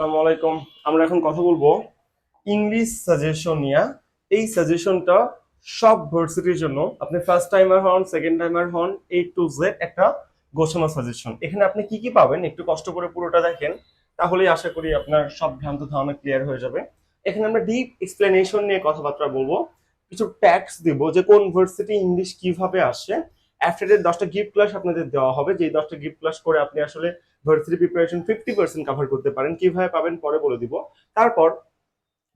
আসসালামু আলাইকুম। আমরা এখন কথা বলব ইংলিশ সাজেশন নিয়ে। এই সাজেশনটা সব ভার্সিটির জন্য। আপনি ফার্স্ট টাইমার হন সেকেন্ড টাইমার হন এই টু জেড একটা গোছানো সাজেশন এখানে আপনি কি কি পাবেন? একটু কষ্ট করে পুরোটা দেখেন, তাহলেই আশা করি আপনার সব ভ্রান্ত ধারণা ক্লিয়ার হয়ে যাবে। এখানে আমরা ডিপ এক্সপ্লেনেশন নিয়ে কথাবার্তা বলব। কিছু ট্যাক্স দিব যে কোন ভার্সিটি ইংলিশ কীভাবে আসে। অ্যাফটার দশটা গিফট ক্লাস আপনাদের দেওয়া হবে। যে দশটা গিফট ক্লাস করে আপনি আসলে varsity preparation fifty percent cover করতে পারেন। কীভাবে পাবেন পরে বলে দিব। তারপর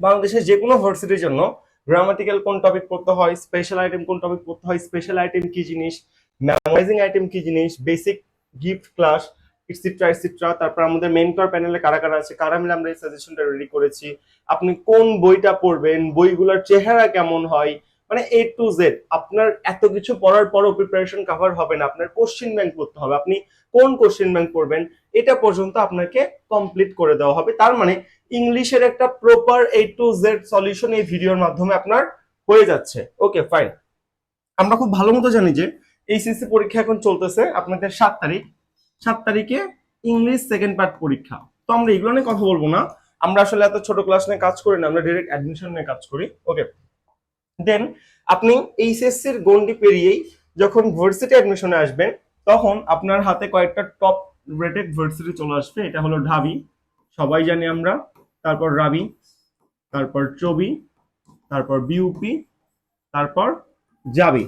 বাংলাদেশের যে কোনো ভার্সিটির জন্য গ্রামাটিক্যাল কোন টপিক পড়তে হয় স্পেশাল আইটেম কোন টপিক পড়তে হয় স্পেশাল আইটেম কি জিনিস মেমোরাইজিং আইটেম কি জিনিস basic gift class etcetera etcetera তারপর আমাদের মেন মেন্টর প্যানেলে কারা কারা আছে, কারা মিলে আমরা এই সাজেশনটা রেডি করেছি। আপনি কোন বইটা পড়বেন, বইগুলোর চেহারা কেমন হয় মানে এ টু জেড আপনার এত কিছু পড়ার পরও প্রিপারেশন কভার হবে না। আপনার কোশ্চেন ব্যাংক করতে হবে। আপনি কোন কোশ্চেন ব্যাংক করবেন এটা পর্যন্ত আপনাকে কমপ্লিট করে দেওয়া হবে। তার মানে ইংলিশের একটা proper A to Z solution এই ভিডিওর মাধ্যমে আপনার হয়ে যাচ্ছে। ওকে ফাইন আমরা খুব ভালো মতো জানি যে এইচএসসি পরীক্ষা এখন চলতেছে আপনাদের সাত তারিখ। সাত তারিখে ইংলিশ সেকেন্ড পার্ট পরীক্ষা। তো আমরা এগুলো নিয়ে কথা বলব না। আমরা আসলে এত ছোট ক্লাস নিয়ে কাজ করি না, আমরা ডিরেক্ট অ্যাডমিশন নিয়ে কাজ করি। ওকে দেন আপনি এইচএসসি এর গন্ডি পেরিয়েই যখন ভার্সিটি অ্যাডমিশনে আসবেন, তখন আপনার হাতে কয়েকটা টপ রেটেড ভার্সিটি চলে আসবে। এটা হলো ঢাবি, সবাই জানি আমরা। তারপর রাবি, তারপর চবি, তারপর বিউপি, তারপর জাবি।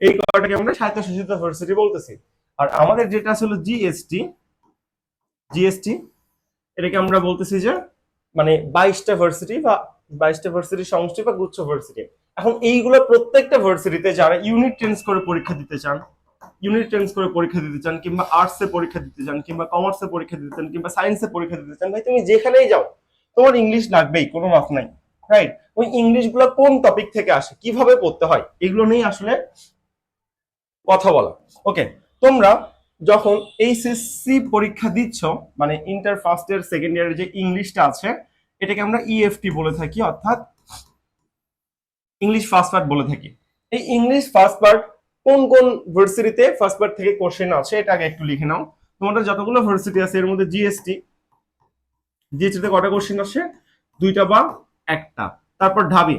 এই কয়টাকে আমরা স্বায়ত্তশাসিত ভার্সিটি বলতেছি। আর আমাদের যেটা আসলে জিএসটি জিএসটি এটাকে আমরা বলতেছি যে মানে বাইশটা ভার্সিটি বা বাইশটা ভার্সিটি সমষ্টি বা গুচ্ছ ভার্সিটি এখন এইগুলো প্রত্যেকটা ভার্সিটিতে যারা ইউনিট চেঞ্জ করে পরীক্ষা দিতে চান ইউনিট চেঞ্জ করে পরীক্ষা দিতে চান, কিংবা আর্টসে পরীক্ষা দিতে চান, কিংবা কমার্সে পরীক্ষা দিতে চান, কিংবা সায়েন্সে পরীক্ষা দিতে চান, ভাই তুমি যেখানেই যাও, তোমার ইংলিশ লাগবেই, কোনো মাফ নাই রাইট ওই ইংলিশগুলো কোন টপিক থেকে আসে, কীভাবে পড়তে হয়, এগুলো নিয়ে আসলে কথা বলা। ওকে তোমরা যখন এইচএসসি পরীক্ষা দিচ্ছ মানে ইন্টার ফার্স্ট ইয়ার সেকেন্ড ইয়ারের যে ইংলিশটা আছে, এটাকে আমরা ইএফটি বলে থাকি, অর্থাৎ ইংলিশ ফার্স্ট পার্ট বলে থাকি। এই ইংলিশ ফার্স্ট পার্ট কোন কোন ভার্সিটিতে ফার্স্ট পার্ট থেকে কোশ্চেন আছে এটা আগে একটু লিখে নাও। তোমাদের যতগুলো ভার্সিটি আছে, এর মধ্যে জিএসটি জিএসটিতে কটা কোশ্চেন আসে? দুইটা বা একটা। তারপর ঢাবি।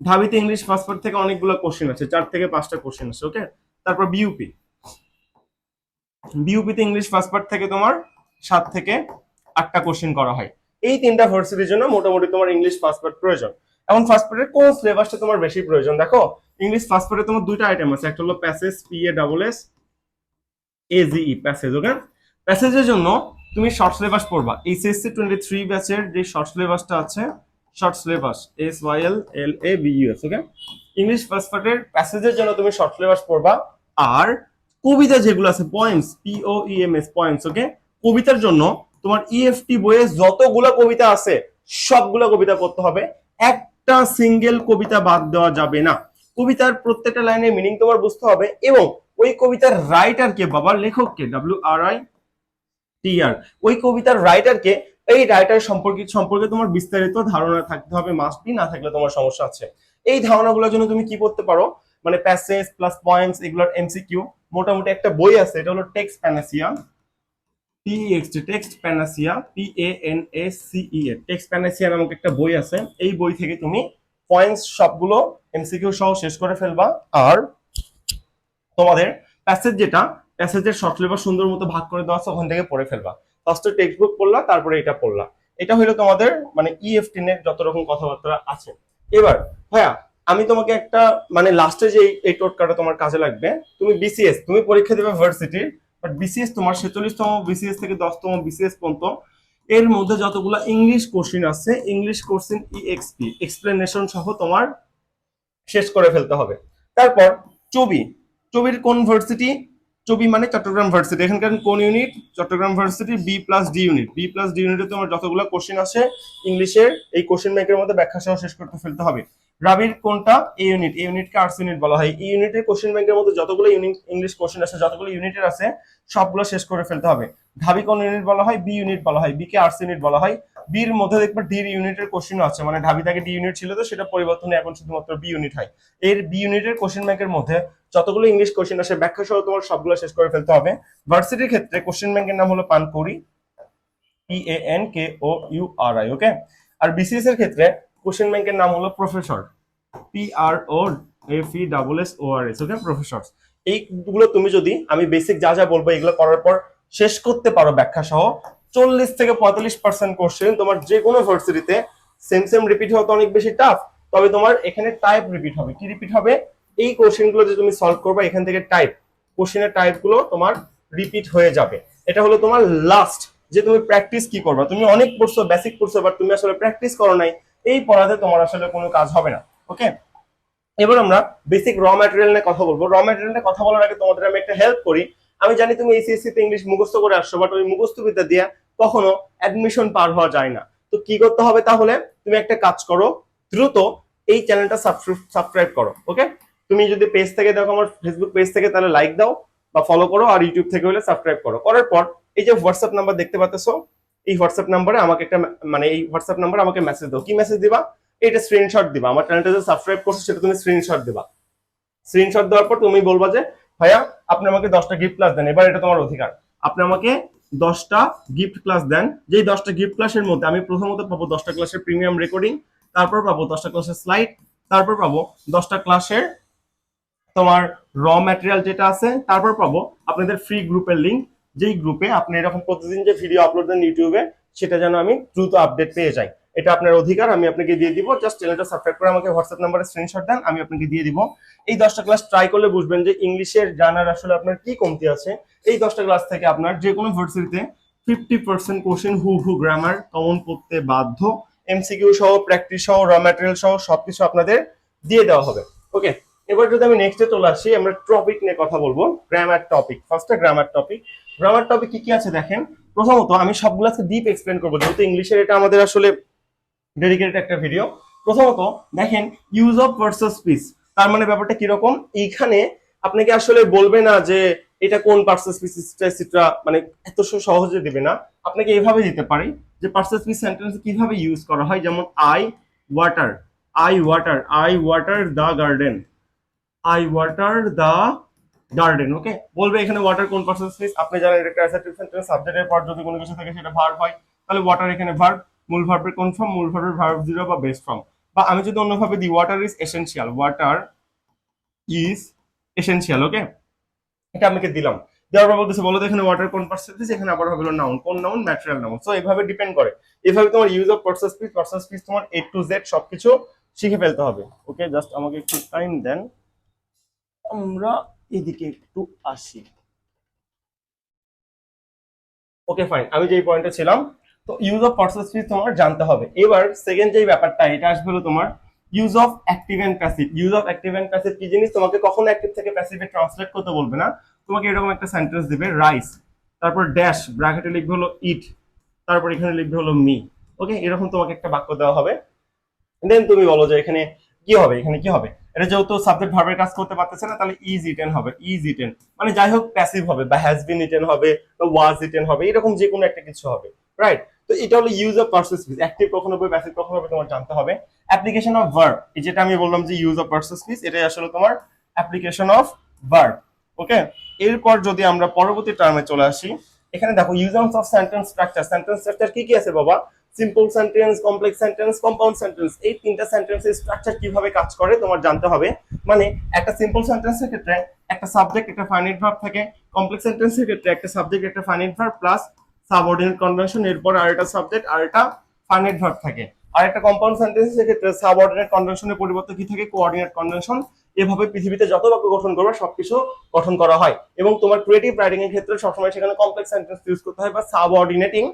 ঢাবিতে ইংলিশ ফার্স্ট পার্ট থেকে অনেকগুলো কোশ্চেন আছে চার থেকে পাঁচটা কোশ্চেন আছে ওকে তারপর বিউপি বিউপিতে ইংলিশ ফার্স্ট পার্ট থেকে তোমার সাত থেকে আটটা কোশ্চেন করা হয়। এই তিনটা ভার্সিটির জন্য মোটামুটি তোমার ইংলিশ ফার্স্ট পার্ট প্রয়োজন। ফার্স্ট পার্টের কোন সিলেবাসটা তোমার বেশি প্রয়োজন? দেখো ইংলিশ পার্টে তোমার দুইটা আইটেম আছে। একটা হলো passage P A double S A G E passage okay প্যাসেজের জন্য তুমি শর্ট সিলেবাস পড়বা। এইচএসসি টোয়েন্টি থ্রি ব্যাচের যে শর্ট সিলেবাসটা আছে short syllabus S Y L L A B U S okay English first পার্টের প্যাসেজের জন্য তুমি শর্ট সিলেবাস পড়বা। আর কবিতা যেগুলো আছে points P O E M S points okay কবিতার জন্য তোমার ইএফটি বইয়ে যতগুলো কবিতা আছে, সবগুলো কবিতা পড়তে হবে। একটা সিঙ্গেল কবিতা বাদ দেওয়া যাবে না। কবিতার প্রত্যেকটা লাইনের মিনিং তোমার বুঝতে হবে এবং ওই কবিতার রাইটার কে বাবা, লেখক কে? ডাব্লিউ আর আই টি আর ওই কবিতার রাইটার কে, এই রাইটার সম্পর্কে সম্পর্কে তোমার বিস্তারিত ধারণা থাকতে হবে মাস্ট না থাকলে তোমার সমস্যা আছে। এই ধারণাগুলোর জন্য তুমি কি করতে পারো? মানে প্যাসেজ প্লাস পয়েন্টস এগুলোর এমসিকিউ মোটামুটি একটা বই আছে, এটা হলো text panacea T X T text panacea P A N A C E A text panacea নামক একটা বই আছে। এই বই থেকে তুমি পয়েন্টস সবগুলো এমসিকিউ সহ শেষ করে ফেলবা। আর তোমাদের প্যাসেজ যেটা প্যাসেজের শর্ট সিলেবাস সুন্দর মতো ভাগ করে দেওয়া আছে, ওখান থেকে পড়ে ফেলবা। ফার্স্টে টেক্সট বুক পড়লা, তারপরে এটা পড়লা। এটা হলো তোমাদের মানে ইএফটি এর যত রকম কথাবার্তা আছে। এবার, ভাইয়া, আমি তোমাকে একটা মানে লাস্টে যে এই- এই টোটকাটা তোমার কাজে লাগবে, তুমি বিসিএস তুমি পরীক্ষা দেবে ভার্সিটির বিসিএস তোমার ছেচল্লিশতম বিসিএস থেকে দশতম বিসিএস পর্যন্ত। এর মধ্যে যতগুলো ইংলিশ কোশ্চিন আছে English question E X P explanation সহ তোমার শেষ করে ফেলতে হবে। তারপর চবি চবির কোন ভার্সিটি চবি মানে চট্টগ্রাম ভার্সিটি এখানকার কোন unit Chattogram varsity B plus D unit B plus D ইউনিটে তোমার যতগুলো কোশ্চিন আছে ইংলিশের এই কোশ্চিন ব্যাংকের মধ্যে ব্যাখ্যা সহ শেষ করতে ফেলতে হবে। রাবির কোনটা? এ ইউনিট এই ইউনিটকে আর্টস ইউনিট বলা হয়। এই ইউনিটের কোশ্চেন ব্যাংকের মধ্যে যতগুলো ইউনিট ইংলিশ কোশ্চেন আছে, যতগুলো ইউনিটের আছে, সবগুলো শেষ করে ফেলতে হবে। ঢাবি কোন ইউনিট বলা হয়? বি ইউনিট বলা হয়। বি কে আর্টস ইউনিট বলা হয়। বির মধ্যে দেখবে ডি ইউনিটের কোশ্চেন আছে। মানে ঢাবি থেকে ডি ইউনিট ছিল তো, সেটা পরিবর্তনে এখন শুধুমাত্র বি ইউনিট হয়। এর বি ইউনিটের কোশ্চেন ব্যাংকের মধ্যে যতগুলো ইংলিশ কোশ্চেন আসে ব্যাখ্যা সহ তোমার সবগুলো শেষ করে ফেলতে হবে। ভার্সিটির ক্ষেত্রে কোশ্চেন ব্যাংকের নাম হলো Pankouri P A N K O U R I okay R BCS এর ক্ষেত্রে কোশ্চেন ব্যাংকের নাম হলো professor P R O F E double S O R S okay professor এইগুলো তুমি যদি, আমি বেসিক যা যা বলব এগুলো করার পর শেষ করতে পারো ব্যাখ্যা সহ। চল্লিশ থেকে পঁয়তাল্লিশ পার্সেন্ট কোশ্চেন তোমার যে কোনো ভার্সিটিতে সেম সেম রিপিট হওয়া তো অনেক বেশি টাফ তবে তোমার এখানে টাইপ রিপিট হবে। কি রিপিট হবে? এই কোশ্চেনগুলো যে তুমি সলভ করবে, এখান থেকে টাইপ কোশ্চেনের টাইপগুলো তোমার রিপিট হয়ে যাবে। এটা হলো তোমার লাস্ট যে তুমি প্র্যাকটিস কি করবা। তুমি অনেক পড়ছো বেসিক পড়ছো বাট তুমি আসলে প্র্যাকটিস করো নাই। এই পড়াতে তোমার আসলে কোনো কাজ হবে না ওকে এবার আমরা বেসিক র ম্যাটেরিয়াল নিয়ে কথা বলব। র ম্যাটেরিয়াল নিয়ে কথা বলার আগে তোমাদের আমি একটা হেল্প করি। আমি জানি তুমি এইচএসসি তে ইংলিশ মুখস্থ করে আসছো বাট ওই মুখস্থ বিদ্যা দিয়ে কখনো অ্যাডমিশন পার হওয়া যায় না। তো কি করতে হবে তাহলে? তুমি একটা কাজ করো, দ্রুত এই চ্যানেলটা সাবস্ক্রাইব করো ওকে তুমি যদি পেজ থেকে দেখো, আমার ফেসবুক পেজ থেকে, তাহলে লাইক দাও বা ফলো করো, আর ইউটিউব থেকে হলে সাবস্ক্রাইব করো। করার পর এই যে হোয়াটসঅ্যাপ নাম্বার দেখতে পাচ্ছ এই হোয়াটসঅ্যাপ নাম্বারে আমাকে একটা মানে এই হোয়াটসঅ্যাপ নাম্বারে আমাকে মেসেজ দাও। কি মেসেজ দিবা? এটা স্ক্রিনশট দিবা। আমার চ্যানেলটা যে সাবস্ক্রাইব করছ, সেটা তুমি স্ক্রিনশট দিবা। স্ক্রিনশট দেওয়ার পর তুমি বলবা যে, ভাইয়া, আপনি আমাকে দশটা গিফট ক্লাস দেন। এবার এটা তোমার অধিকার। আপনি আমাকে দশটা গিফট ক্লাস দেন। যেই দশটা গিফট ক্লাসের মধ্যে আমি প্রথমত পাবো দশটা ক্লাসের প্রিমিয়াম রেকর্ডিং তারপর পাবো দশটা ক্লাসের স্লাইড তারপর পাবো দশটা ক্লাসের তোমার র ম্যাটেরিয়াল যেটা আছে, তারপর পাবো আপনাদের ফ্রি গ্রুপের লিঙ্ক যেই গ্রুপে আপনি এরকম প্রতিদিন যে ভিডিও আপলোড দেন ইউটিউবে সেটা যেন আমি দ্রুত আপডেট পেয়ে যাই। এটা আপনার অধিকার, আমি আপনাকে দিয়ে দিব। জাস্ট চ্যানেলটা সাবস্ক্রাইব করে আমাকে হোয়াটসঅ্যাপ নাম্বারে স্ক্রিনশট দেন, আমি আপনাকে দিয়ে দিব। এই দশটা ক্লাস ট্রাই করলে বুঝবেন যে ইংলিশের জানার আসলে আপনার কি কমতি আছে। এই দশটা ক্লাস থেকে আপনার যে কোনো ভার্সিটিতে ফিফটি পার্সেন্ট কোশ্চেন হু হু গ্রামার কমন করতে বাধ্য। এমসিকিউ সহ প্র্যাকটিস সহ র ম্যাটেরিয়াল সহ, সবকিছু আপনাদের দিয়ে দেওয়া হবে। ওকে এবার যদি আমি নেক্সটে চলে আসি, আমরা টপিক নিয়ে কথা বলব। গ্রামার টপিক ফার্স্টে গ্রামার টপিক গ্রামার টপিক কি কি আছে দেখেন? প্রথমত আমি সবগুলো আজকে ডিপ এক্সপ্লেন করব, যেহেতু ইংলিশের এটা আমাদের আসলে ডেডিকেটেড একটা ভিডিও প্রথমত দেখেন ইউজ অফ ভার্সেস স্পিচ তার মানে ব্যাপারটা কীরকম? এইখানে আপনাকে আসলে বলবে না যে এটা কোন পার্সেস পিস স্পিচটা মানে এত সহজে দেবে না। আপনাকে এভাবে দিতে পারি যে পার্সেস পিস সেন্টেন্স কীভাবে ইউজ করা হয়? যেমন I water I water I water the garden I water the garden okay বলবে এখানে ওয়াটার কোন পার্সেস স্পিচ আপনি জানেন এটা অ্যাসার্টিভ সেন্টেন্স সাবজেক্টের পর যদি কোনো কিছু থাকে সেটা ভার্ব হয়, তাহলে ওয়াটার এখানে ভার্ব মূল ভার্বের কোন ফর্ম মূল ভার্বের ভার্ব জিরো বা বেস্ট ফর্ম বা আমি যদি অন্যভাবে দিই water is essential water is essential okay এটা আমাকে দিলাম? দেওয়ার পর বলতেছে, বলো এখানে ওয়াটার কোন পার্সেন্টেজ এখানে আবার হবে নাউন কোন নাউন ম্যাটেরিয়াল নাউন সো এভাবে ডিপেন্ড করে। এভাবে তোমার use of parts of speech parts of speech তোমার এ টু জেড সবকিছু শিখে ফেলতে হবে ওকে জাস্ট আমাকে একটু টাইম দেন। আমরা এদিকে একটু আসি। ওকে ফাইন আমি যেই পয়েন্টে ছিলাম, তো ইউজ অফ পার্সেস স্পিচ তোমার জানতে হবে। এবার সেকেন্ড যেই ব্যাপারটা, এটা আসবে হলো তোমার use of active and passive use of active and passive কি জিনিস? তোমাকে কখনো অ্যাক্টিভ থেকে প্যাসিভে ট্রান্সলেট করতে বলবে না। তোমাকে এরকম একটা সেন্টেন্স দিবে রাইস তারপর ড্যাশ ব্র্যাকেটে লিখবে হলো ইট তারপর এখানে লিখবে হলো মি ওকে এরকম তোমাকে একটা বাক্য দেওয়া হবে। দেন তুমি বলো যে এখানে কি হবে? এখানে কি হবে? এটা যেহেতু সাবজেক্ট ভার্বের কাজ করতে পারতেছে না, তাহলে ইজ ইটেন হবে ইজ ইটেন মানে যাই হোক প্যাসিভ হবে, বা হ্যাজ বিন ইটেন হবে, বা ওয়াজ ইটেন হবে, এরকম যে কোনো একটা কিছু হবে রাইট তো এটা হলো use of parts of speech active কখন হবে প্যাসিভ কখন হবে, তোমার জানতে হবে। অ্যাপ্লিকেশন অফ ভার্ব এই যেটা আমি বললাম যে ইউজ অফ পার্সেস স্পিচ এটাই আসলে তোমার অ্যাপ্লিকেশন অফ ভার্ব ওকে এরপর যদি আমরা পরবর্তী টার্মে চলে আসি, এখানে দেখো ইউজেন্স of sentence structure sentence structure কি কি আছে বাবা? Simple sentence complex sentence compound sentence এই তিনটা সেন্টেন্সের স্ট্রাকচার কীভাবে কাজ করে তোমার জানতে হবে। মানে একটা সিম্পল সেন্টেন্সের ক্ষেত্রে একটা সাবজেক্ট একটা ফাইনাইট ভার্ব থাকে। কমপ্লেক্স সেন্টেন্সের ক্ষেত্রে একটা সাবজেক্ট একটা finite verb plus subordinate conjunction এরপর আরেকটা সাবজেক্ট আর একটা ফাইনাইট ভার্ব থাকে। আর একটা কম্পাউন্ড সেন্টেন্সের ক্ষেত্রে সাবঅর্ডিনেট কনভেনশনের পরিবর্তে কি থাকে? কোঅর্ডিনেট কনভেনশন এভাবে পৃথিবীতে যত বাক্য গঠন করবে, সবকিছু গঠন করা হয়। এবং তোমার ক্রিয়েটিভ রাইটিং এর ক্ষেত্রে সবসময় সেখানে কমপ্লেক্স সেন্টেন্স ইউজ করতে হয় বা সাবঅর্ডিনেটিং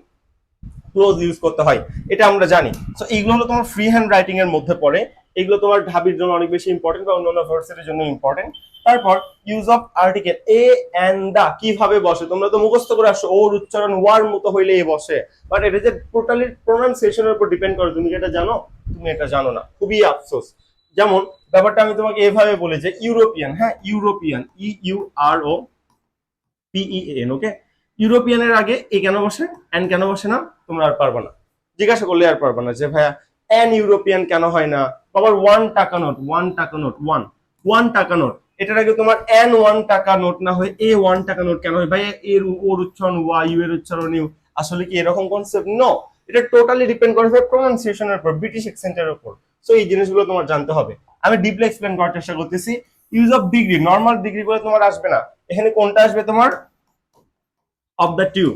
ক্লোজ ইউজ করতে হয়। এটা আমরা জানি। সো এইগুলো হলো তোমার ফ্রি হ্যান্ড রাইটিং এর মধ্যে পড়ে। এগুলো তোমার ঢাবির জন্য অনেক বেশি ইম্পর্টেন্ট বা অন্যান্য ভার্সিটির জন্য ইম্পর্টেন্ট তারপর use of article a and the কীভাবে বসে? তোমরা তো মুখস্থ করে আসো ওর উচ্চারণ ওয়ার মতো হইলে এ বসে। বাট এটা যে টোটালি প্রোনাউন্সিয়েশনের উপর ডিপেন্ড করে, তুমি যেটা জানো? তুমি এটা জানো না। খুবই আফসোস। যেমন, ব্যাপারটা আমি তোমাকে এভাবে বলি যে ইউরোপিয়ান হ্যাঁ European E U R O P E N okay ইউরোপিয়ানের আগে এ কেন বসে, এন কেন বসে না, তোমরা আর পারবে না। জিজ্ঞাসা করলে আর পারবে না যে, ভাইয়া, এন ইউরোপিয়ান কেন হয় না? বাবার ওয়ান টাকা নোট ওয়ান টাকা নোট ওয়ান ওয়ান টাকা নোট। এটার আগে তোমার এন ওয়ান টাকা নোট না হয়, এ ওয়ান টাকা নোট কেন হয়? ভাই এর ওর উচ্চারণ ওয়া ইউ, এর উচ্চারণ, ইউ, আসলে কি এরকম কনসেপ্ট নো এটা টোটালি ডিপেন্ড করে প্রোনাউন্সিয়েশনের উপর ব্রিটিশ অ্যাকসেন্টের উপর। সো এই জিনিসগুলো তোমার জানতে হবে। আমি ডিপলি এক্সপ্লেন করার চেষ্টা করতেছি। Use of degree normal degree গুলো তোমার আসবে না। এখানে কোনটা আসবে তোমার? অফ দ্য টু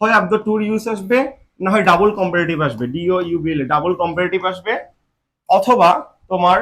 হয় অফ দ্য টুর ইউজ আসবে, না হয় ডাবল কম্পারেটিভ আসবে D O U B L double comparative আসবে, অথবা তোমার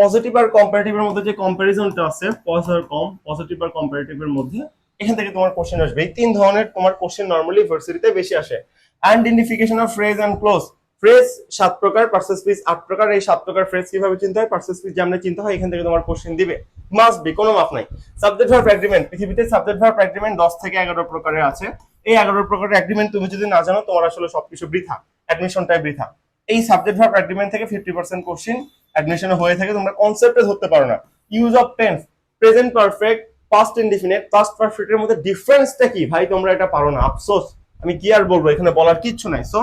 পজিটিভ আর কম্পারেটিভের মধ্যে যে কম্পারিজনটা আছে পজ আর কম পজিটিভ আর কম্পারেটিভের মধ্যে, এখান থেকে তোমার কোশ্চেন আসবে। এই তিন ধরনের তোমার কোশ্চেন নর্মালি ভার্সিটিতে বেশি আসে। Identification of phrase and clause phrase সাত প্রকার পার্সেস পিস আট প্রকার। এই সাত প্রকার ফ্রেজ কীভাবে চিনতে হয়? পার্সেস পিস যেমন চিনতে হয়, এখান থেকে তোমার কোশ্চেন দিবে। মাস্ট বি কোনো মাপ নাই। সাবজেক্ট ভার্ব এগ্রিমেন্ট পৃথিবীতে সাবজেক্ট ভার্ব এগ্রিমেন্ট দশ থেকে এগারো প্রকারের আছে। এই এগারো প্রকারের এগ্রিমেন্ট তুমি যদি না জানো, তোমার আসলে সবকিছু বৃথা। অ্যাডমিশনটাই বৃথা। এই সাবজেক্ট ভার্ব এগ্রিমেন্ট থেকে ফিফটি পার্সেন্ট কোশ্চেন অ্যাডমিশন হয়ে থাকে, তোমরা কনসেপ্টে ধরতে পারো না। Use of tense present perfect past indefinite past পারফেক্টের মধ্যে ডিফারেন্সটা কি? ভাই, তোমরা এটা পারো না, আফসোস। আমি কি আর বলব, এখানে বলার কিচ্ছু নাই। সো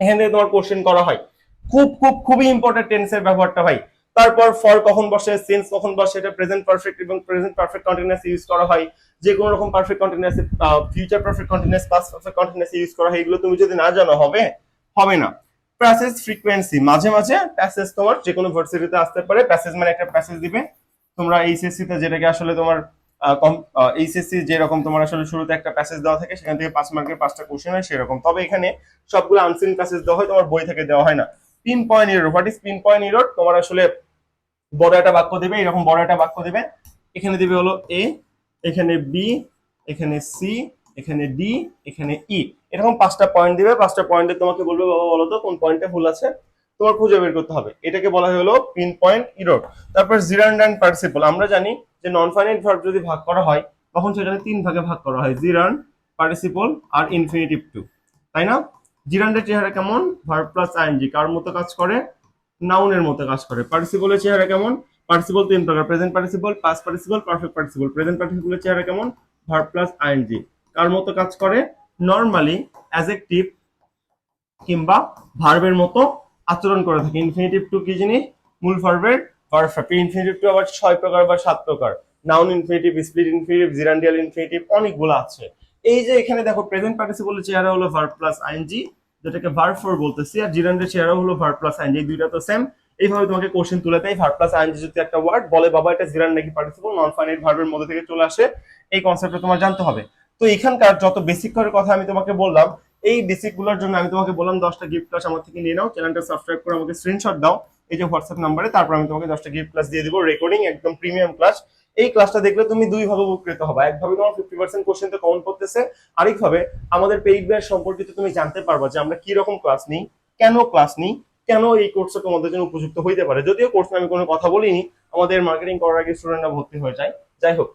এখান থেকে তোমার কোশ্চেন করা হয়। খুব খুব, খুবই ইম্পর্টেন্ট টেন্সের ব্যবহারটা ভাই। তারপর ফর কখন বসে সেন্স কখন বসে এটা প্রেজেন্ট পারফেক্ট এবং প্রেজেন্ট পারফেক্ট কন্টিনিউয়াস ইউজ করা হয়। যে কোনো রকম perfect continuous future perfect continuous past perfect continuous use করা হয়, এগুলো তুমি যদি না জানো, হবে? হবে না। প্যাসেজ ফ্রিকোয়েন্সি মাঝে মাঝে প্যাসেজ তোমার যে কোনো ভার্সিটিতে আসতে পারে। প্যাসেজ মানে একটা প্যাসেজ দিবে। তোমরা এইচএসসি তে যেটাকে আসলে তোমার এইচএসসি যেরকম তোমার আসলে শুরুতে একটা প্যাসেজ দেওয়া থাকে, সেখান থেকে পাঁচ মার্কের পাঁচটা কোশ্চেন হয়, সেরকম। তবে এখানে সবগুলো আনসিন প্যাসেজ দেওয়া হয়, তোমার বই থেকে দেওয়া হয় না। Pinpoint error what is pinpoint error তোমার আসলে বড় একটা বাক্য দিবে, এরকম বড় একটা বাক্য দিবে। এখানে দিবে হলো এ এখানে বি এখানে সি এখানে ডি এখানে ই এরকম পাঁচটা পয়েন্ট দিবে, পাঁচটা পয়েন্টে তোমাকে বলবে, বাবা বলো তো কোন পয়েন্টে ভুল আছে? তোমার খুঁজে বের করতে হবে। এটাকে বলা হলো পিন পয়েন্ট ইরোড তারপর জিরান্ড অ্যান্ড পার্সিপল আমরা জানি যে নন ফাইনাইট ভার্ব যদি ভাগ করা হয়, তখন সেখানে তিন ভাগে ভাগ করা হয়। জিরান্ড পার্টিসিপল আর ইনফিনিটিভ টু তাই না? জিরান্ডের চেহারা কেমন? ভার্ব প্লাস আইএনজি কার মতো কাজ করে? নাউনের মতো কাজ করে। পার্টিসিপলের চেহারা কেমন? পার্টিসিপল তিন প্রকার। Present participle past participle perfect participle present পার্টিসিপলের চেহারা কেমন? ভার্ব প্লাস আইএনজি কার মতো কাজ করে? নর্মালি অ্যাজেক্টিভ কিংবা ভার্বের মতো আচরণ করে থাকে। ইনফিনিটিভ টু কি জিনিস? মূল ভার্বের ভার্ব ইনফিনিটিভ টু আবার ছয় প্রকার বা সাত প্রকার। Noun infinitive split infinitive gerundial infinitive অনেকগুলো আছে। এই যে এখানে দেখো প্রেজেন্ট পার্টিসিপলের চেহারা হলো verb plus I N G যেটাকে ভার্ব ফোর বলতেছি, আর জিরান্ডের চেহারা হলো ভার্ব প্লাস আইএনজি দুইটা তো সেম এইভাবে তোমাকে কোশ্চেন তুলে দেয় ভার্ব প্লাস আইএনজি যদি একটা ওয়ার্ড বলে, বাবা, এটা জিরান নাকি পার্টিসিপল নন ফাইনাইট ভার্বের মধ্যে থেকে চলে আসে। এই কনসেপ্টটা তোমার জানতে হবে। তো এখানকার যত বেসিক করে কথা আমি তোমাকে বললাম এই বেসিকগুলোর জন্য আমি তোমাকে বললাম দশটা গিফট ক্লাস আমার থেকে নিয়ে নাও। চ্যানেলটা সাবস্ক্রাইব করে আমাকে স্ক্রিনশট দাও। এই যে হোয়াটসঅ্যাপ নাম্বারে তারপর আমি তোমাকে দশটা গিফট ক্লাস দিয়ে দিব। রেকর্ডিং একদম প্রিমিয়াম ক্লাস এই ক্লাসটা দেখলে তুমি দুই ভাবে উপকৃত হবে। একভাবে তোমার ফিফটি পার্সেন্ট কোশ্চেন তো কমন করতেছে। আরেকভাবে আমাদের পেইড ব্যাচ সম্পর্কিত তুমি জানতে পারবা যে আমরা কি রকম ক্লাস নিই, কেন ক্লাস নিই, কেন এই কোর্সটা তোমাদের জন্য উপযুক্ত হইতে পারে। যদিও কোর্স আমি কোনো কথা বলিনি, আমাদের মার্কেটিং করার আগে স্টুডেন্টরা ভর্তি হয়ে যায়। যাই হোক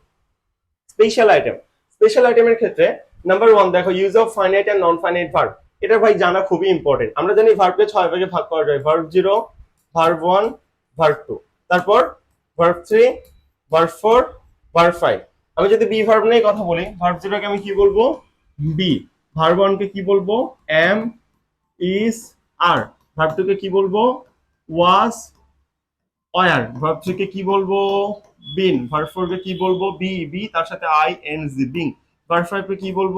স্পেশাল আইটেম স্পেশাল আইটেমের ক্ষেত্রে নাম্বার ওয়ান দেখো use of finite and non finite verb এটা ভাই জানা খুবই ইম্পর্টেন্ট আমরা জানি ভার্বকে ছয় ভাগে ভাগ করা যায়। Verb zero verb one verb two তারপর verb three verb four verb five আমি যদি বি ভার্ব নিয়ে কথা বলি ভার্ব জিরোকে আমি কি বলব? বি ভার্ব ওয়ানকে কি বলব? এম ইজ আর ভার্ব টুকে কি বলব? ওয়াজ অয়ার ভার্ব থ্রিকে কি বলব? বিন ভার্ব ফোরকে কি বলব? বি বি তার সাথে I N G being verb ফাইভকে কি বলব?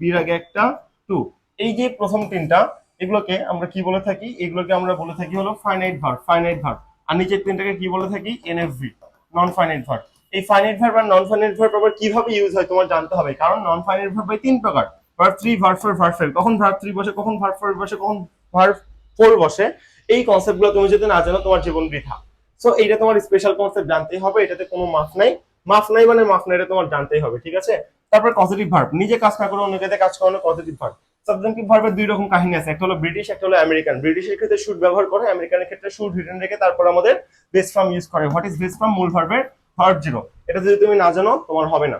বির আগে একটা টু এই যে প্রথম তিনটা, এগুলোকে আমরা কি বলে থাকি? এগুলোকে আমরা বলে থাকি হলো ফাইনাইট ভার্ব ফাইনাইট ভার্ব আর নিচের তিনটাকে কি বলে থাকি? এনএফভি নন ফাইনাইট ভার্ব এই ফাইনাইট ভার্ব আর নন ফাইনাইট ভার্ব আবার কীভাবে ইউজ হয় তোমার জানতে হবে। কারণ নন ফাইনাইট ভার্ব হয় তিন প্রকার। Verb three verb four verb five কখন ভার্ব থ্রি বসে, কখন ভার্ব ফোর বসে, কখন ভার্ব ফোর বসে, এই কনসেপ্টগুলো তুমি যদি না জানো, তোমার জীবন বৃথা। সো এইটা তোমার স্পেশাল কনসেপ্ট জানতেই হবে। এটাতে কোনো মাফ নাই। মাফ নাই মানে মাফ নাই এটা তোমার জানতেই হবে, ঠিক আছে? তারপর পজিটিভ ভার্ব নিজে কাজ না করে অন্যকে কাজ করানো পজিটিভ ভার্ব সাবজেক্টিভ ভার্বের দুই রকম কাহিনী আছে, একটা হলো ব্রিটিশ একটা হলো আমেরিকান ব্রিটিশের ক্ষেত্রে শুড ব্যবহার করে আমেরিকানের ক্ষেত্রে শুড রিটার্ন রেখে তারপর আমাদের বেস ফর্ম ইউজ করে। হোয়াট ইজ বেস ফর্ম মূল ভার্বের ভার্ব জিরো এটা যদি তুমি না জানো, তোমার হবে না।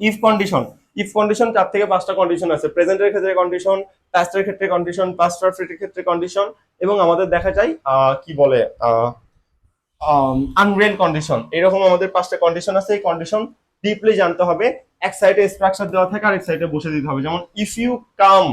ইফ কন্ডিশন ইফ কন্ডিশন চার থেকে পাঁচটা কন্ডিশন আছে। প্রেজেন্টের ক্ষেত্রে কন্ডিশন পাস্টের ক্ষেত্রে কন্ডিশন পাস্ট পারফেক্টের ক্ষেত্রে কন্ডিশন এবং আমাদের দেখা যায় কি বলে আনরিয়েল কন্ডিশন এরকম আমাদের পাঁচটা কন্ডিশন আছে। এই কন্ডিশন ডিপলি জানতে হবে। এক সাইডে স্ট্রাকচার দেওয়া থাকে আর এক সাইডে বসে দিতে হবে। যেমন if you come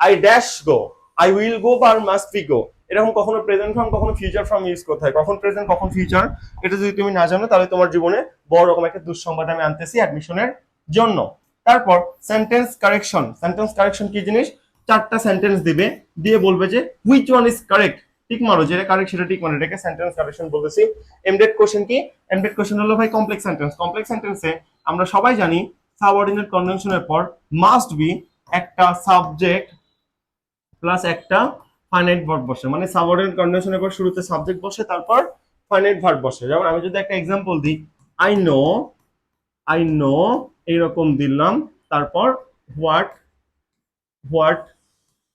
I dash go I will go বা মাস্ট বি গো এরকম কখনো প্রেজেন্ট ফর্ম কখনো ফিউচার ফর্ম ইউজ করতে হয়। কখন প্রেজেন্ট কখন ফিউচার এটা যদি তুমি না জানো, তাহলে তোমার জীবনে বড় রকম একটা দুঃসংবাদ আমি আনতেছি অ্যাডমিশনের জন্য। তারপর সেন্টেন্স কারেকশন সেন্টেন্স কারেকশন কি জিনিস? চারটা সেন্টেন্স দিবে, দিয়ে বলবে যে which one is correct tick মারো, যেটা কারেক্ট সেটা টিক মারো, এটাকে সেন্টেন্স কারেকশন বলতেছি। এমডেড কোশ্চেন কি? এমডেড কোশ্চেন হলো ভাই কমপ্লেক্স সেন্টেন্স কমপ্লেক্স সেন্টেন্সে আমরা সবাই জানি সাবঅর্ডিনেট কনজাংশনের পর মাস্ট বি একটা সাবজেক্ট প্লাস একটা ফাইনাইট ভার্ব বসে। মানে সাবঅর্ডিনেট কনজাংশনের পর শুরুতে সাবজেক্ট বসে, তারপর ফাইনাইট ভার্ব বসে। যেমন আমি যদি একটা এক্সাম্পল দিই আই নো আই নো এইরকম দিলাম, তারপর what what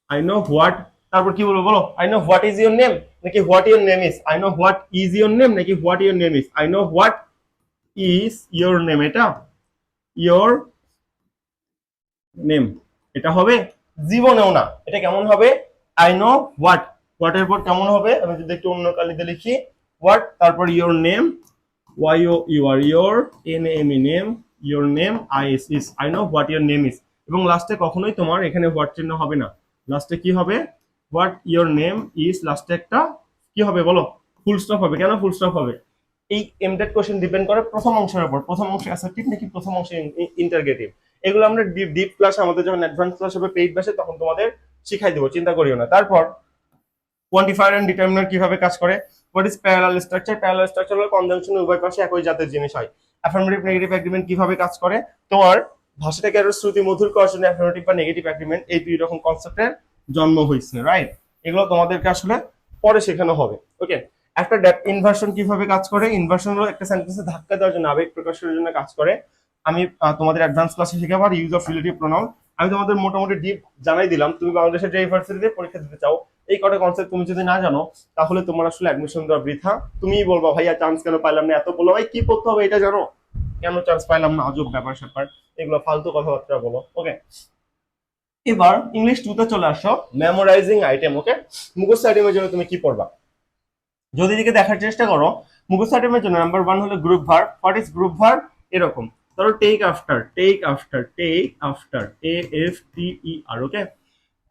I know what তারপর কি বলব বলো? I know what is your name নাকি what your name is I know what is your name নাকি what your name is I know what is your name এটা? Your name এটা হবে জীবনেও না। এটা কেমন হবে? আই নো হোয়াট হোয়াটের পর কেমন হবে? আমি যদি একটু অন্য কালিতে লিখি। হোয়াট তারপর your name Y O U R your N M E name your name I S is I know what your name is এবং লাস্টে কখনোই তোমার এখানে হোয়াট চিহ্ন হবে না। লাস্টে কি হবে? হোয়াট ইয়োর নেম ইজ লাস্টে একটা কি হবে বলো? ফুল স্টপ হবে। কেন ফুল স্টপ হবে? এই এমডেড কোশ্চেন ডিপেন্ড করে প্রথম অংশের উপর। প্রথম অংশে অ্যাসার্টিভ নাকি প্রথম অংশে ইন্টারগেটিভ এগুলো আমরা ডিপ ডিপ ক্লাস আমাদের যখন অ্যাডভান্স ক্লাস হবে পেইড ব্যাচে তখন তোমাদের শিখাই দেবো, চিন্তা করিও না। তারপর কোয়ান্টিফায়ার এন্ড ডিটারমিনার কীভাবে কাজ করে? What is parallel structure parallel structure হলো কনজাংশন উভয় পাশে একই জাতের জিনিস হয়। অ্যাফার্মেটিভ নেগেটিভ এগ্রিমেন্ট কীভাবে কাজ করে? তোমার ভাষাটাকে আরও শ্রুতি মধুর করার জন্য অ্যাফার্মেটিভ বা নেগেটিভ এগ্রিমেন্ট এই দুই রকম কনসেপ্টের জন্ম হয়েছে রাইট এগুলো তোমাদেরকে আসলে পরে শেখানো হবে ওকে একটা ইনভার্সন কীভাবে কাজ করে? ইনভার্সন হলো একটা সেন্টেন্সে ধাক্কা দেওয়ার জন্য, আবেগ প্রকাশের জন্য কাজ করে। আমি তোমাদের অ্যাডভান্স ক্লাসে শেখাবো আর ইউজ অফ রিলেটিভ প্রোনাউন আমি তোমাদের মোটামুটি ডিপ জানাই দিলাম। তুমি বাংলাদেশের যে ইউনিভার্সিটিতে পরীক্ষা দিতে চাও, এই কটা কনসেপ্ট তুমি যদি না জানো, তাহলে তোমার আসলে অ্যাডমিশন দেওয়া বৃথা। তুমিই বলবা, ভাইয়া চান্স কেন পাইলাম না? এত বলো ভাই, কি পড়তে হবে এটা জানো? কেন চান্স পাইলাম না? আজব ব্যাপার, স্যাপার। এগুলো ফালতু কথাবার্তা বলো ওকে এবার ইংলিশ টুতে চলে আসো। মেমোরাইজিং আইটেম ওকে মুখস্থ আইটেমের জন্য তুমি কি পড়বা? যদি দিকে দেখার চেষ্টা করো, মুখস্থ আইটেমের জন্য নাম্বার ওয়ান হলো group verb what is group verb এরকম। ধরো take after take after take after A F T E R okay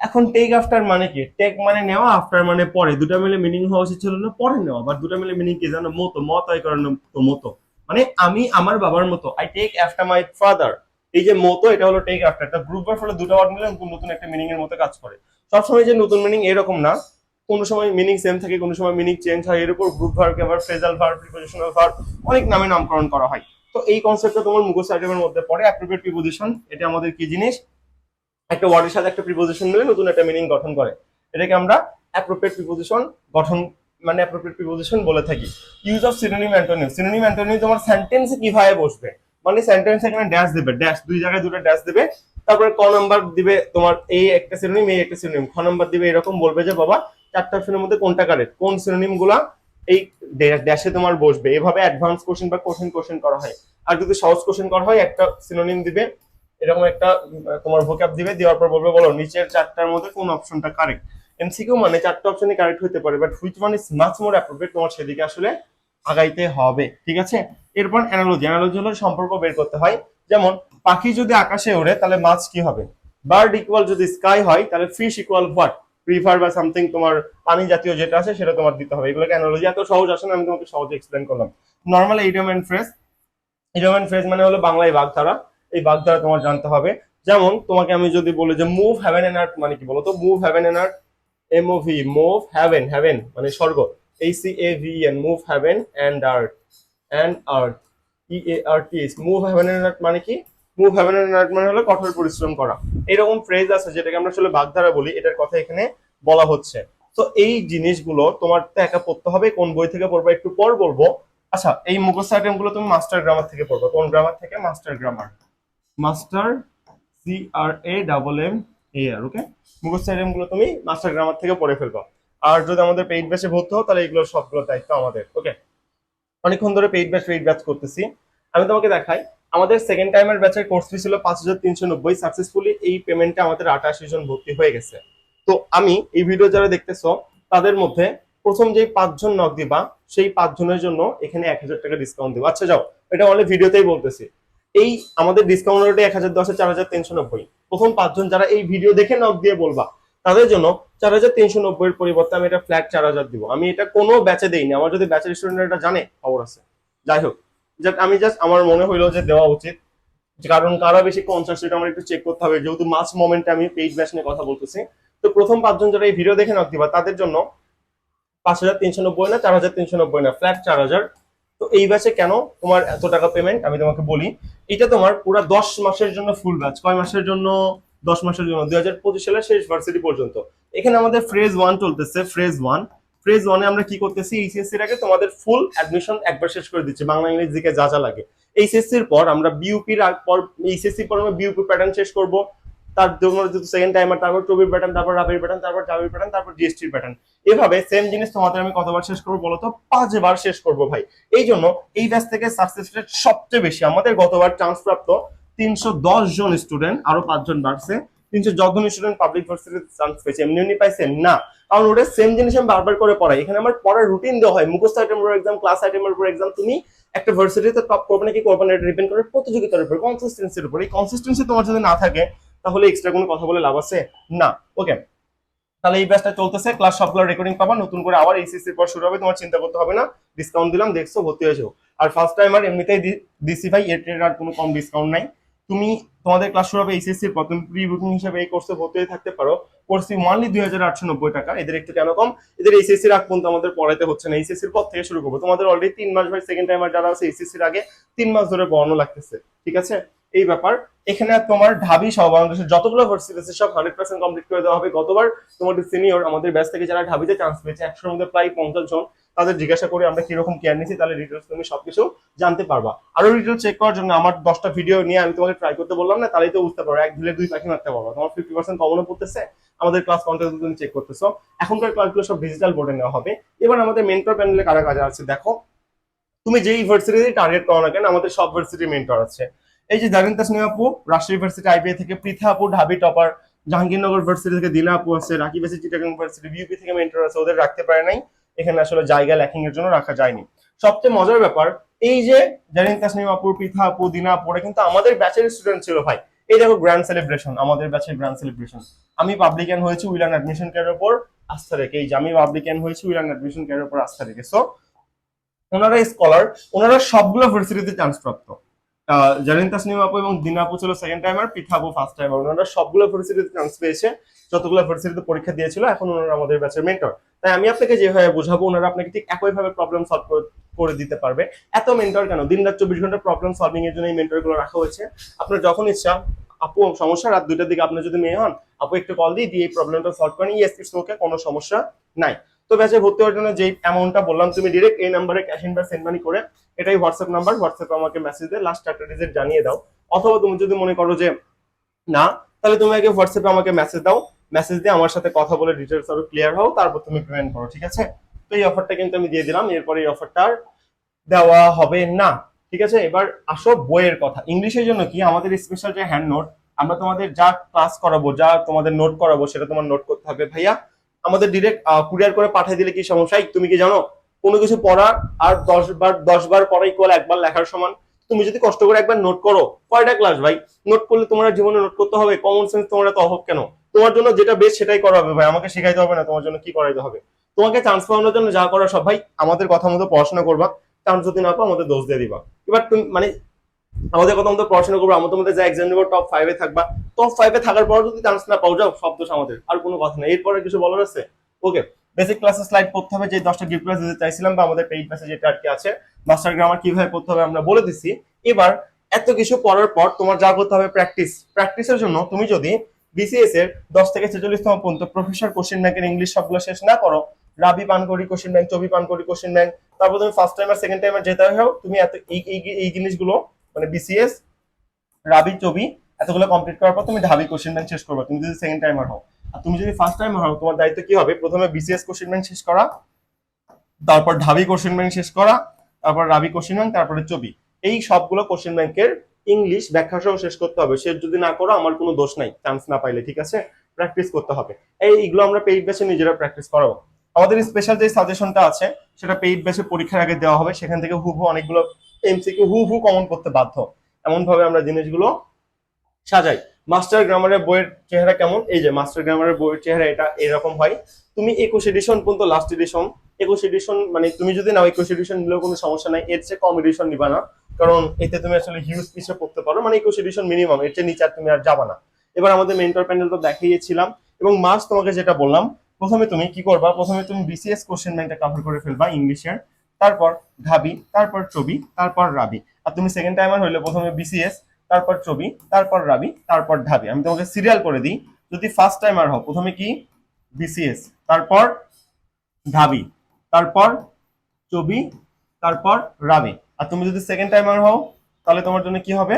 এখন টেক আফটার মানে কি? টেক মানে নেওয়া আফটার মানে পরে। দুটা মিলে মিনিং হওয়া উচিত ছিল না, পরে নেওয়া। বা দুটা মিলে মিনিং কি? জানো মতো, মত কারণ তো মতো। মানে আমি আমার বাবার মতো I take after my father এই যে মতো, এটা হলো টেক আফটার গ্রুপ ভার ফলে দুটো ওয়ার্ড মিলে নতুন নতুন একটা মিনিং এর মতো কাজ করে। সবসময় যে নতুন মিনিং এরকম না। কোনো সময় মিনিং সেম থাকে, কোনো সময় মিনিং চেঞ্জ হয়, এর উপর গ্রুপ ভার্বকে আবার ফ্রেজাল ভার্ব প্রিপোজিশনাল ভার্ব অনেক নামে নামকরণ করা হয়। তো এই কনসেপ্টটা তোমার মুখস্থ আইটেমের মধ্যে পড়ে অ্যাপ্রোপ্রিয়েট প্রিপোজিশন এটা আমাদের কি জিনিস? একটা ওয়ার্ডের সাথে একটা প্রিপোজিশন মিলে নতুন একটা মিনিং গঠন করে। এটাকে আমরা অ্যাপ্রোপ্রিয়েট প্রিপোজিশন গঠন মানে অ্যাপ্রোপ্রিয়েট প্রিপোজিশন বলে থাকি। Use of synonym antonym synonym antonym তোমার সেন্টেন্সে কীভাবে বসবে? মানে সেন্টেন্সে এখানে ড্যাশ দেবে ড্যাশ দুই জায়গায় দুটো ড্যাশ দেবে, তারপরে ক নাম্বার দিবে তোমার, এই একটা সিনোনিম এই একটা সিনোনিম খ নাম্বার দিবে, এরকম বলবে যে, বাবা চারটা অপশনের মধ্যে কোনটা কারেক্ট কোন সিনোনিমগুলা এই ড্যাশে তোমার বসবে? এভাবে অ্যাডভান্স কোশ্চেন বা কঠিন কোশ্চেন করা হয়। আর যদি সহজ কোশ্চেন করা হয়, একটা সিনোনিম দিবে, এরকম একটা তোমার ভোকাব দিবে, দেওয়ার পর বলবে, বলো, নিচের চারটার মধ্যে কোন অপশনটা কারেক্ট এমসিকিউ মানে চারটা অপশনই কারেক্ট হতে পারে but which one is much more appropriate তোমার সেদিকে আসলে আগাইতে হবে, ঠিক আছে? এরপর অ্যানালজি অ্যানালজি হলো সম্পর্ক বের করতে হয়। যেমন, পাখি যদি আকাশে ওড়ে, তাহলে মাছ কি হবে? বার্ড ইকুয়াল যদি স্কাই হয়, তাহলে ফিশ ইকুয়াল হোয়াট রিভার বা সামথিং তোমার পানি জাতীয় যেটা আছে সেটা তোমার দিতে হবে। এগুলোকে অ্যানালজি এত সহজ আসে না আমি তোমাকে সহজে এক্সপ্লেন করলাম। Normal idiom and phrase idiom and phrase মানে হলো বাংলায় বাগধারা। এই বাগধারা তোমার জানতে হবে। যেমন, তোমাকে আমি যদি বলি যে মুভ হ্যাভেন এন্ড আর্থ মানে কি বলো তো? Move heaven and earth M O V move heaven heaven মানে স্বর্গ। এই C A V N move heaven and earth and earth E A R T S move heaven and earth মানে কি? Move heaven and earth মানে হলো কঠোর পরিশ্রম করা। এরকম ফ্রেজ আছে যেটাকে আমরা আসলে বাগধারা বলি, এটার কথা এখানে বলা হচ্ছে। তো এই জিনিসগুলো তোমার তো একা পড়তে হবে, কোন বই থেকে পড়বা একটু পর বলব। আচ্ছা এই মুখস্থ আইটেমগুলো তুমি মাস্টার গ্রামার থেকে পড়বে। কোন গ্রামার থেকে? Master grammar master C R A double M A R okay মুখস্থ আইটেমগুলো তুমি মাস্টার গ্রামার থেকে পড়ে ফেলবা। আর যদি আমাদের পেইড ব্যাচে ভর্তি হও, তাহলে এগুলো সবগুলো দায়িত্ব আমাদের ওকে অনেকক্ষণ ধরে পেইড ব্যাচ পেইড ব্যাচ করতেছি। আমি তোমাকে দেখাই। আমাদের সেকেন্ড টাইমের ব্যাচের কোর্স ফি ছিল পাঁচ হাজার তিনশো নব্বই। সাকসেসফুলি এই পেমেন্টে আমাদের আটাশি জন ভর্তি হয়ে গেছে। তো আমি এই ভিডিও যারা দেখতেছো, তাদের মধ্যে প্রথম যে পাঁচজন নক দিবা, সেই পাঁচজনের জন্য এখানে এক হাজার টাকা ডিসকাউন্ট দিব। আচ্ছা যাও, এটা অনেক ভিডিওতেই বলতেছি। এই আমাদের ডিসকাউন্ট রেটে এক হাজার দশে, চার হাজার তিনশো নব্বই। প্রথম পাঁচজন যারা এই ভিডিও দেখে নক দিয়ে বলবা, তাদের জন্য চার হাজার তিনশো নব্বই এর পরিবর্তে আমি এটা ফ্ল্যাট চার হাজার দিব। আমি এটা কোনো ব্যাচে দেইনি। আমার যদি ব্যাচের স্টুডেন্ট এটা জানে, খবর আছে। যাই হোক আমি জাস্ট আমার মনে হইল যে দেওয়া উচিত। কারণ কারা বেশি কনসাস সেটা আমার একটু চেক করতে হবে। যেহেতু মাস মোমেন্টে আমি পেইড ব্যাচ নিয়ে কথা বলতেছি। তো প্রথম পাঁচজন যারা এই ভিডিও দেখে নাও দিবা তাদের জন্য পাঁচ হাজার তিনশো নব্বই না চার হাজার তিনশো নব্বই না ফ্ল্যাট চার হাজার। তো এই ব্যাচে কেন তোমার এত টাকা পেমেন্ট আমি তোমাকে বলি, এটা তোমার পুরো দশ মাসের জন্য ফুল ব্যাচ কয় মাসের জন্য? দশ মাসের জন্য। দুই হাজার পঁচিশ সালের শেষ ভার্সিটি পর্যন্ত। এখানে আমাদের ফ্রেজ ওয়ান চলতেছে ফ্রেজ ওয়ান ফ্রেজ ওয়ানে আমরা কি করতেছি? এইচএসসি এর আগে তোমাদের ফুল অ্যাডমিশন একবার শেষ করে দিচ্ছি, বাংলা ইংরেজি যা যা লাগে। এইচএসসি এর পর আমরা বিউপির পর এইচএসসি পর আমরা বিউপি প্যাটার্ন শেষ করব। তার জন্য যেহেতু সেকেন্ড টাইমার তারপর টবির প্যাটার্ন তারপর রাবির প্যাটার্ন তারপর জাবির প্যাটার্ন তারপর জিএসটির প্যাটার্ন এভাবে সেম জিনিস তোমাদের আমি কতবার শেষ করব বলো তো? পাঁচবার শেষ করব ভাই। এই জন্য এই ব্যাচ থেকে সাকসেস রেট সবচেয়ে বেশি। আমাদের গতবার চান্স প্রাপ্ত তিনশো দশ জন স্টুডেন্ট আরও পাঁচজন বাড়ছে। তিনশো জন স্টুডেন্ট পাবলিক ভার্সিটিতে চান্স পেয়েছে, এমনি এমনি পাইছে? না। কারণ ওটা সেম জিনিস আমি বারবার করে পড়াই। এখানে আমার পড়ার রুটিন দেওয়া হয়। মুখস্থ আইটেমের উপর এক্সাম ক্লাস আইটেমের উপর এক্সাম তুমি একটা ভার্সিটিতে টপ করবে নাকি করবে না ডিপেন্ড করে প্রতিযোগিতার উপর কনসিস্টেন্সির উপর। এই কনসিস্টেন্সি তোমার যদি না থাকে, তাহলে এক্সট্রা কোনো কথা বলে লাভ আছে? না। ওকে তাহলে এই ব্যাচটা চলতেছে। ক্লাস সবগুলো রেকর্ডিং পাবা। নতুন করে আবার এইচএসসি পর শুরু হবে। তোমার চিন্তা করতে হবে না। ডিসকাউন্ট দিলাম, দেখছ, ভর্তি হয়েছো। আর ফার্স্ট টাইম আর এমনিতেই ডিসি ভাই এর আর কোনো কম ডিসকাউন্ট নাই। তুমি তোমাদের ক্লাস শুরু হবে এইচএসসি এর প্রথম প্রি বুকিং হিসেবে এই কোর্সে ভর্তি হয়ে থাকতে পারো। কোর্স ফি মানলি দুই হাজার আটশো নব্বই টাকা। এদের একটু কেন কম? এদের এইচএসসি আগ পর্যন্ত আমাদের পড়াইতে হচ্ছে না। এইচএসসি এর পর থেকে শুরু করব। তোমাদের অলরেডি তিন মাস ভাই সেকেন্ড টাইমার যারা আছে এইচএসসি এর আগে তিন মাস ধরে পড়ানো লাগতেছে। ঠিক আছে? এই ব্যাপার। এখানে তোমার ঢাবি সহ বাংলাদেশের যতগুলো ভার্সিটি আছে, সব হান্ড্রেড পার্সেন্ট কমপ্লিট করে দেওয়া হবে। গতবার তোমাদের সিনিয়র আমাদের ব্যাচ থেকে যারা ঢাবিতে চান্স পেয়েছে, একশোর মধ্যে প্রায় পঞ্চাশ জন, তাদের জিজ্ঞাসা করে আমরা কীরকম কেয়ার নিয়েছি, তাহলে ডিটেলস তুমি সবকিছু জানতে পারবা। আরও ডিটেল চেক করার জন্য আমার দশটা ভিডিও নিয়ে আমি তোমাকে ট্রাই করতে বললাম না, তাহলেই তো বুঝতে পারো। এক দিলে দুই পাখি মারতে পারব। তোমার ফিফটি পার্সেন্ট কমনও পড়তেছে, আমাদের ক্লাস কন্টেন্ট তুমি চেক করতেছো। এখনকার ক্লাসগুলো সব ডিজিটাল বোর্ডে নেওয়া হবে। এবার আমাদের মেন্টর প্যানেলে কারা কাজে আছে, দেখো। তুমি যেই ইউনিভার্সিটি টার্গেট করো না কেন, আমাদের সব ভার্সিটি মেন্টর আছে। এই যে জারিন তাসনিম আপু রাজশাহী ইউনিভার্সিটি আইবিএ থেকে পৃথা আপু, ঢাবি টপার, জাহাঙ্গীরনগর ভার্সিটি থেকে দিনা আপু আছে, রাকিব এসি চিটাগাং ইউনিভার্সিটি বিউপি থেকে মেন্টর আছে, ওদের রাখতে পারে নাই। এখানে আসলে জায়গা ল্যাকিং এর জন্য রাখা যায়নি। সবচেয়ে মজার ব্যাপার, এই যে জারিন তাসনিম আপু, পৃথা আপু, দিনা আপু, ওরা কিন্তু আমাদের ব্যাচের স্টুডেন্ট ছিল ভাই। এই দেখো গ্র্যান্ড সেলিব্রেশন আমাদের ব্যাচের গ্র্যান্ড সেলিব্রেশন আমি পাবলিকান হয়েছি উইলান অ্যাডমিশন কেয়ারের উপর আস্থা রেখে। এই যে আমি পাবলিকান হয়েছি উইলান অ্যাডমিশন কেয়ারের উপর আস্থা রেখে। সো ওনারা স্কলার ওনারা সবগুলো ভার্সিটিতে চান্স প্রাপ্ত। জারিন তাসনিম আপু এবং দিনা আপু ছিল সেকেন্ড টাইমার পিঠা আপু ফার্স্ট টাইমার ওনারা সবগুলো ভার্সিটিতে চান্স পেয়েছে। যতগুলো ভার্সিটিতে পরীক্ষা দিয়েছিল, এখন ওনারা আমাদের ব্যাচের মেন্টর তাই আমি আপনাকে যেভাবে বোঝাবো, ওনারা আপনাকে ঠিক একইভাবে প্রবলেম সলভ করে দিতে পারবে। এত মেন্টর কেন? দিন রাত চব্বিশ ঘণ্টা প্রবলেম সলভিং এর জন্য এই মেন্টরগুলো রাখা হয়েছে। আপনার যখন ইচ্ছা, আপু, সমস্যা, রাত দুইটার দিকে আপনি যদি মেয়ে হন, আপু, একটু কল দিয়ে দিয়ে এই প্রবলেমটা সলভ করেন। ইয়েস ইটস ওকে কোনো সমস্যা নাই। তো ব্যাচে ভর্তি হওয়ার জন্য যে অ্যামাউন্টটা বললাম, তুমি ডিরেক্ট এই নাম্বারে ক্যাশ ইন বা সেন্ড মানি করে, এটাই হোয়াটসঅ্যাপ নাম্বার হোয়াটসঅ্যাপে আমাকে মেসেজ দিয়ে লাস্ট একটা ডিজিট জানিয়ে দাও। অথবা তুমি যদি মনে করো যে না, তাহলে তুমি আগে হোয়াটসঅ্যাপে আমাকে মেসেজ দাও মেসেজ দিয়ে আমার সাথে কথা বলে ডিটেলস আরও ক্লিয়ার হও, তারপর তুমি পেমেন্ট করো, ঠিক আছে? তো এই অফারটা কিন্তু আমি দিয়ে দিলাম, এরপরে এই অফারটা দেওয়া হবে না, ঠিক আছে? এবার আসো বইয়ের কথা। ইংলিশের জন্য কি? আমাদের স্পেশাল যে হ্যান্ড নোট আমরা তোমাদের যা ক্লাস করাবো, যা তোমাদের নোট করাবো, সেটা তোমার নোট করতে হবে ভাইয়া। আমাদের ডিরেক্ট কুরিয়ার করে পাঠিয়ে দিলে কি সমস্যা? তুমি কি জানো? কোনো কিছু পড়া আর দশ বার দশ বার পড়া ইকুয়াল একবার লেখার সমান। তুমি যদি কষ্ট করে একবার নোট করো, কয়টা ক্লাস ভাই? নোট করলে তোমার জীবনে নোট করতে হবে? কমন সেন্স তোমার এত অভাব কেন? তোমার জন্য যেটা বেশ সেটাই করা হবে ভাই। আমাকে শেখাইতে হবে না তোমার জন্য কি করাইতে হবে। তোমাকে চান্স পাওয়ানোর জন্য যা করা সব ভাই, আমাদের কথা মতো পড়াশোনা করবা। চান্স যদি না পাও আমাদের দোষ দিয়ে দিবা। এবার তুমি মানে আমাদের কথা মতো পড়াশোনা করব আমাদের মধ্যে যা এক্সাম নেব টপ ফাইভে থাকবা। টপ ফাইভে থাকার পর যদি চান্স না পাও, যাও, সব দোষ আমাদের, আর কোনো কথা নেই। এরপরে কিছু বলার আছে? ওকে বেসিক ক্লাসে স্লাইড পড়তে হবে, যে দশটা গিফট ক্লাস দিতে চাইছিলাম বা আমাদের পেইড মেসেজ যেটা আর কি আছে মাস্টার গ্রামার কীভাবে পড়তে হবে আমরা বলে দিছি। এবার এত কিছু পড়ার পর তোমার যা করতে হবে প্র্যাকটিস প্র্যাকটিসের জন্য তুমি যদি বিসিএস এর দশ থেকে ছেচল্লিশতম পর্যন্ত প্রফেসর কোশ্চেন ব্যাংকের ইংলিশ সবগুলো শেষ না করো রাবি পান করি কোশ্চেন ব্যাংক চবি পান করি কোশ্চেন ব্যাংক তারপর তুমি ফার্স্ট টাইম আর সেকেন্ড টাইম আর যেতে হও তুমি এত এই জিনিসগুলো মানে বিসিএস রাবি চবি, এতগুলো কমপ্লিট করার পর তুমি ঢাবি কোশ্চেন ব্যাংক শেষ করবে, তুমি যদি সেকেন্ড টাইমার হও। আর তুমি যদি ফার্স্ট টাইমার হও, তোমার দায়িত্ব কি হবে? প্রথমে বিসিএস কোশ্চেন ব্যাংক শেষ করা, তারপর ঢাবি কোশ্চেন ব্যাংক শেষ করা, তারপর রাবি কোশ্চেন ব্যাংক তারপরে চবি। এই সবগুলো কোশ্চেন ব্যাংকের ইংলিশ ব্যাখ্যা সহ শেষ করতে হবে। সে যদি না করো, আমার কোনো দোষ নাই চান্স না পাইলে, ঠিক আছে? প্র্যাকটিস করতে হবে। এই এইগুলো আমরা পেইড বেসে নিজেরা প্র্যাকটিস করাবো। আমাদের স্পেশাল যে সাজেশনটা আছে, সেটা পেইড বেসে পরীক্ষার আগে দেওয়া হবে। সেখান থেকে হুবহু অনেকগুলো এমসিকিউ হুবহু কমন করতে বাধ্য। এমন ভাবে আমরা জিনিসগুলো সাজাই। মাস্টার গ্রামারের বইয়ের চেহারা কেমন? এই যে মাস্টার গ্রামারের বইয়ের চেহারা এটা এরকম হয়। তুমি একুশ এডিশন পর্যন্ত লাস্ট এডিশন একুশ এডিশন মানে তুমি যদি নাও একুশ এডিশন নিলেও কোনো সমস্যা নাই, এর চেয়ে কম এডিশন নিবা না। কারণ এতে তুমি আসলে হিউজ পিছিয়ে পড়তে পারো। মানে একুশ এডিশন মিনিমাম এর চেয়ে নিচে আর তুমি আর যাবা না। এবার আমাদের মেন্টর প্যানেল তো দেখিয়েছিলাম, এবং মাস তোমাকে যেটা বললাম, প্রথমে তুমি কি করবা? প্রথমে তুমি বিসিএস কোশ্চেন ব্যাংকটা কভার করে ফেলবা ইংলিশের তারপর ঢাবি তারপর ছবি তারপর রাবি। আর তুমি সেকেন্ড টাইমার হইলে প্রথমে বিসিএস তারপর ছবি তারপর রাবি, তারপর ঢাবি আমি তোমাকে সিরিয়াল করে দিই। যদি ফার্স্ট টাইমার হও, প্রথমে কি? বিসিএস তারপর ঢাবি তারপর ছবি তারপর রাবি। আর তুমি যদি সেকেন্ড টাইমার হও, তাহলে তোমার জন্য কি হবে?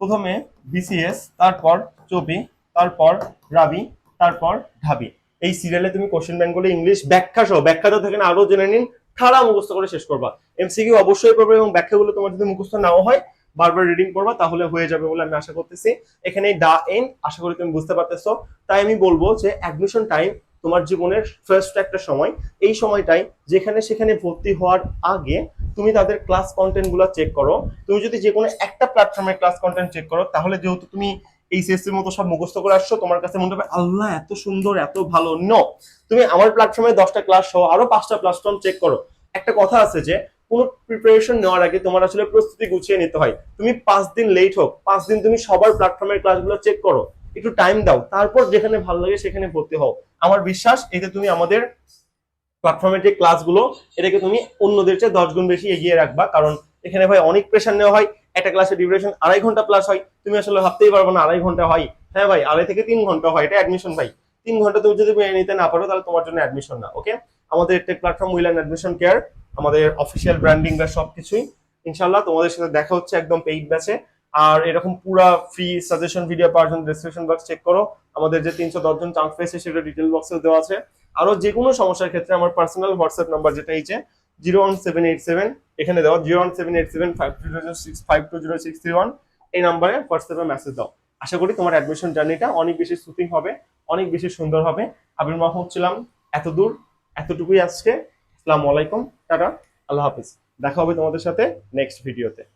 প্রথমে বিসিএস তারপর চবি, তারপর রাবি, তারপর ঢাবি এই সিরিয়ালে তুমি কোশ্চেন ব্যাংকগুলো ইংলিশ ব্যাখ্যা সহ, ব্যাখ্যাটা থেকে আরও জেনে নিন। ঠাড়া মুখস্থ করে শেষ করবা। এমসিকিউ অবশ্যই পড়বে এবং ব্যাখ্যাগুলো তোমার যদি মুখস্থ নাও হয়, বারবার রিডিং করবা, তাহলে হয়ে যাবে বলে আমি আশা করতেছি। এখানে দা এন আশা করি তুমি বুঝতে পারতেছো। তাই আমি বলব যে অ্যাডমিশন টাইম তোমার জীবনের ফার্স্ট একটা সময়। এই সময়টাই যেখানে সেখানে ভর্তি হওয়ার আগে তুমি তাদের ক্লাস কন্টেন্টগুলো চেক করো। তুমি যদি যে কোনো একটা প্ল্যাটফর্মের ক্লাস কন্টেন্ট চেক করো, তাহলে যেহেতু তুমি এইচএসসির মতো সব মুখস্থ করে আসছো, তোমার কাছে মনে হবে, আল্লাহ, এত সুন্দর, এত ভালো। নো তুমি আমার প্ল্যাটফর্মে দশটা ক্লাস সহ আরও পাঁচটা প্ল্যাটফর্ম চেক করো। একটা কথা আছে যে, কোনো প্রিপারেশন নেওয়ার আগে তোমার আসলে প্রস্তুতি গুছিয়ে নিতে হয়। তুমি পাঁচ দিন লেট হোক, পাঁচ দিন তুমি সবার প্ল্যাটফর্মের ক্লাসগুলো চেক করো। একটু টাইম দাও, তারপর যেখানে ভালো লাগে সেখানে ভর্তি হও। আমার বিশ্বাস, এতে তুমি আমাদের প্ল্যাটফর্মের যে ক্লাসগুলো এটাকে তুমি অন্যদের চেয়ে দশ গুণ বেশি এগিয়ে রাখবা। কারণ এখানে ভাই অনেক প্রেশার নেওয়া হয় একটা ক্লাসের ডিউরেশন আড়াই ঘণ্টা প্লাস হয়। তুমি আসলে ভাবতেই পারব না আড়াই ঘণ্টা হয়। হ্যাঁ ভাই, আড়াই থেকে তিন ঘণ্টা হয়, এটা অ্যাডমিশন ভাই। তিন ঘণ্টা তুমি যদি নিতে না পারো, তাহলে তোমার জন্য অ্যাডমিশন না ওকে আমাদের tech platform will and admission care আমাদের অফিসিয়াল ব্র্যান্ডিং বা সবকিছুই। ইনশাল্লাহ তোমাদের সাথে দেখা হচ্ছে একদম পেইড ব্যাচে আর এরকম পুরা ফ্রি সাজেশন ভিডিও পাওয়ার জন্য ডিসক্রিপশন বক্স চেক করো। আমাদের যে তিনশো দশজন চান্স পেয়েছে সেটা ডিটেল বক্সে দেওয়া আছে। আরও যে কোনো সমস্যার ক্ষেত্রে আমার পার্সোনাল হোয়াটসঅ্যাপ নাম্বার যেটা এই যে zero one seven eight seven, এখানে দাও zero one seven eight seven five two zero six five two zero six three one এই নাম্বারে হোয়াটসঅ্যাপে মেসেজ দাও। আশা করি তোমার অ্যাডমিশন জার্নিটা অনেক বেশি সুতিং হবে, অনেক বেশি সুন্দর হবে। আবির মাহমুদ ছিলাম এত দূর এতটুকুই আজকে। আসসালামু আলাইকুম, টাটা, আল্লাহ হাফিজ। দেখা হবে তোমাদের সাথে নেক্সট ভিডিওতে